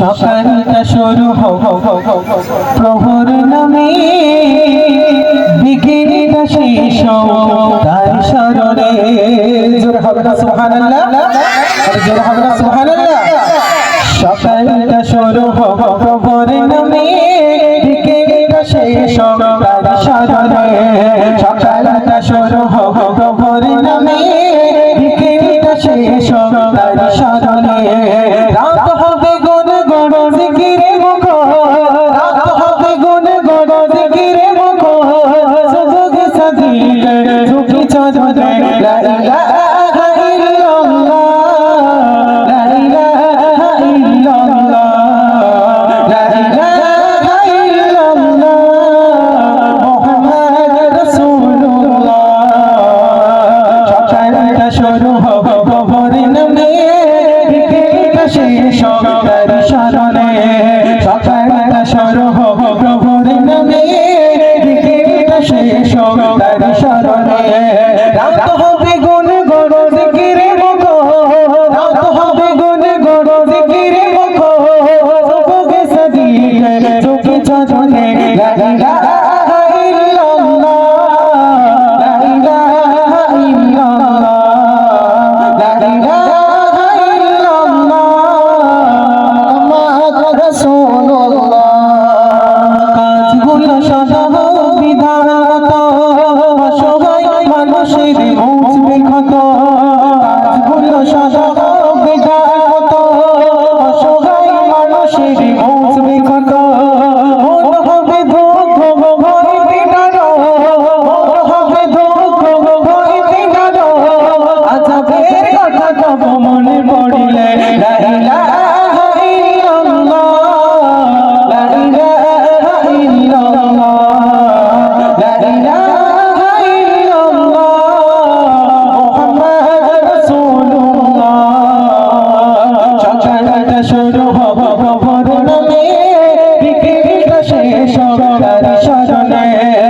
সকালটা শুরু প্রহর নামে বিঘিনটা শেষ তার স্মরণে জোরে হবে না, সুবহানাল্লাহ? জোরে হবে না, সুবহানাল্লাহ? সকালটা শুরু খেলা শুরু হবে গোবর নামে ক্রিকেটটা শেষ হবে শরণে সকালটা শুরু হবে গোবর নামে ক্রিকেটটা শেষ হবে শরণে রাত হবে আকাশের পৌঁছবে ক্ষত হলো সাদা বেদার মতো। অসহায় মানুষের পৌঁছবে ক্ষত মনে পড়িলে। সদনে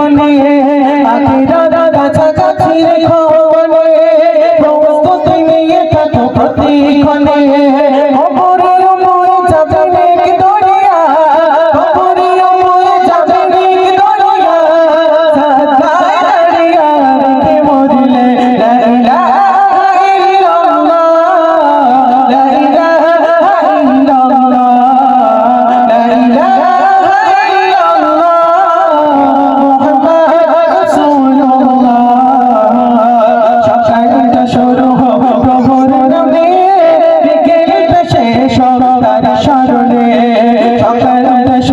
এখনই কাকাছি রেখো।